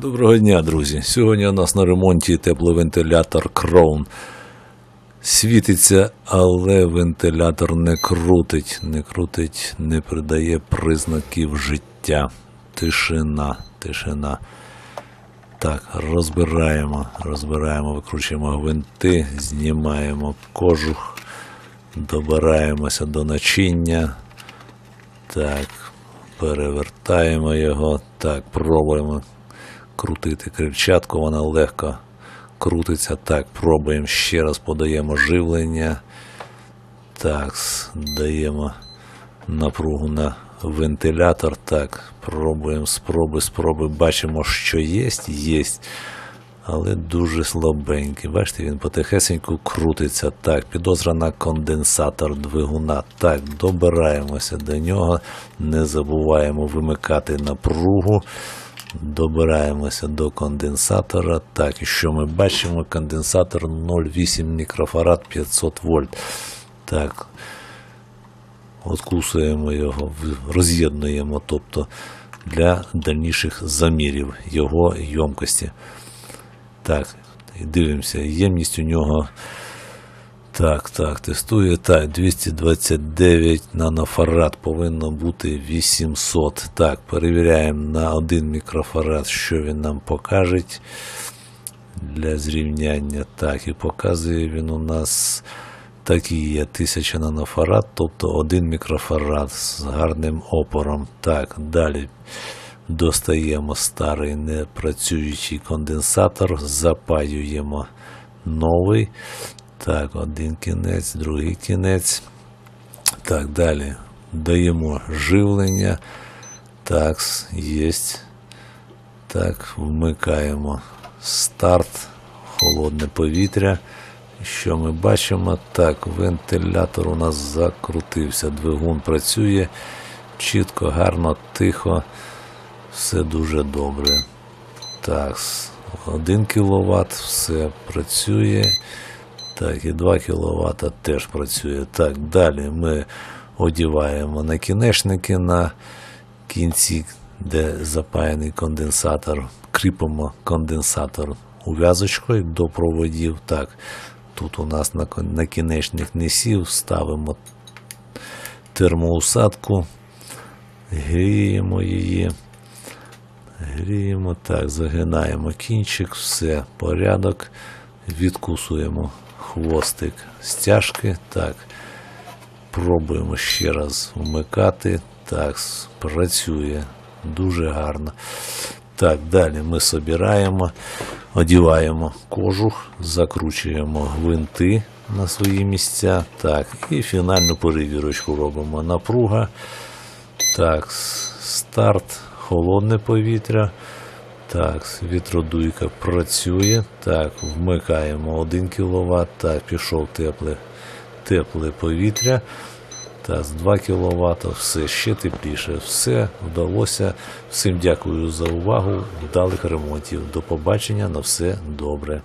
Доброго дня, друзі. Сьогодні у нас на ремонті тепловентилятор Crown. Світиться, але вентилятор не крутить, не крутить, не придає признаків життя. Тишина, тишина. Так, розбираємо, розбираємо, викручуємо гвинти, знімаємо кожух, добираємося до начиння. Так, перевертаємо його. Так, пробуємо крутити крильчатку, вона легко крутиться. Так, пробуємо ще раз, подаємо живлення. Так, даємо напругу на вентилятор. Так, пробуємо, спроби, спроби. Бачимо, що є, є. Але дуже слабенький. Бачите, він потихесеньку крутиться. Так, підозра на конденсатор двигуна. Так, добираємося до нього. Не забуваємо вимикати напругу. Добираємося до конденсатора. Так, і що ми бачимо? Конденсатор 0,8 мікрофарад 500 вольт. Так, откусуємо його, роз'єднуємо, тобто для дальніших замірів його ємкості. Так, дивимося, ємність у нього. Так, так, тестує. Так, 229 нанофарад повинно бути 800. Так, перевіряємо на 1 мікрофарад, що він нам покаже для зрівняння. Так, і показує він у нас такий є 1000 нанофарад, тобто 1 мікрофарад з гарним опором. Так, далі достаємо старий непрацюючий конденсатор, запаюємо новий. Так, один кінець, другий кінець. Так, далі даємо живлення. Так, є. Так, вмикаємо старт, холодне повітря. Що ми бачимо? Так, вентилятор у нас закрутився, двигун працює чітко, гарно, тихо, все дуже добре. Так, 1 кВт, все працює. Так, і 2 кВт теж працює. Так, далі ми одіваємо накінечники на кінці, де запаяний конденсатор. Кріпимо конденсатор ув'язочкою до проводів. Так, тут у нас на- накінечник не сів, ставимо термоусадку, гріємо її. Гріємо так, загинаємо кінчик, все, порядок. Відкусуємо хвостик стяжки. Так, пробуємо ще раз вмикати. Так, працює дуже гарно. Так, далі ми собираємо, одіваємо кожух, закручуємо гвинти на свої місця. Так, і фінальну перевірочку робимо. Напруга. Так, старт, холодне повітря. Так, вітродуйка працює. Так, вмикаємо 1 кВт. Так, пішов тепле, тепле повітря. Так, з 2 кВт, все ще тепліше. Все вдалося. Всім дякую за увагу. Вдалих ремонтів. До побачення. На все добре.